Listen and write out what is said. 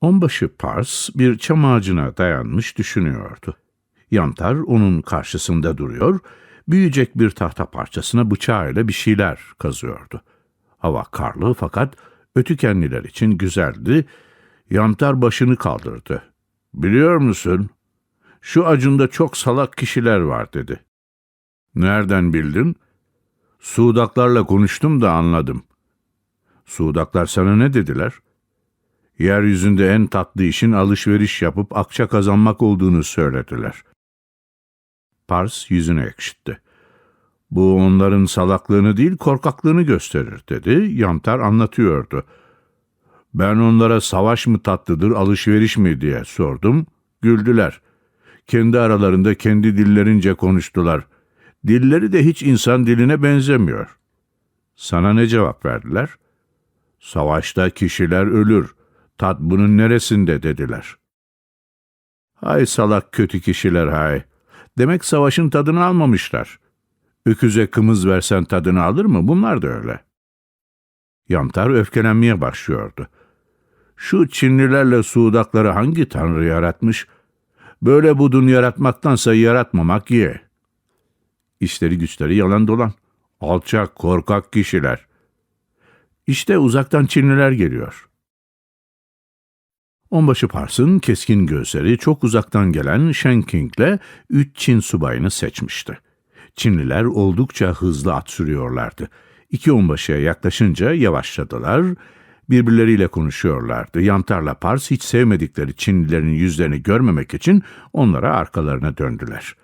Onbaşı Pars bir çam ağacına dayanmış düşünüyordu. Yantar onun karşısında duruyor, büyüyecek bir tahta parçasına bıçağıyla bir şeyler kazıyordu. Hava karlı fakat ötükenliler için güzeldi. Yantar başını kaldırdı. Biliyor musun? Şu acında çok salak kişiler var dedi. Nereden bildin? Suudaklarla konuştum da anladım. Suudaklar sana ne dediler? Yeryüzünde en tatlı işin alışveriş yapıp akça kazanmak olduğunu söylediler. Pars yüzüne ekşitti. Bu onların salaklığını değil korkaklığını gösterir dedi. Yantar anlatıyordu. Ben onlara savaş mı tatlıdır, alışveriş mi diye sordum. Güldüler. Kendi aralarında kendi dillerince konuştular. Dilleri de hiç insan diline benzemiyor. Sana ne cevap verdiler? Savaşta kişiler ölür. Tat bunun neresinde dediler. Hay salak kötü kişiler hay. Demek savaşın tadını almamışlar. Öküze kımız versen tadını alır mı? Bunlar da öyle. Yantar öfkelenmeye başlıyordu. Şu Çinlilerle Suudakları hangi tanrı yaratmış? Böyle budun yaratmaktansa yaratmamak ye. İşleri güçleri yalan dolan. Alçak, korkak kişiler. İşte uzaktan Çinliler geliyor. Onbaşı Pars'ın keskin gözleri çok uzaktan gelen Shen King'le üç Çin subayını seçmişti. Çinliler oldukça hızlı at sürüyorlardı. İki onbaşıya yaklaşınca yavaşladılar, birbirleriyle konuşuyorlardı. Yantar'la Pars hiç sevmedikleri Çinlilerin yüzlerini görmemek için onlara arkalarına döndüler.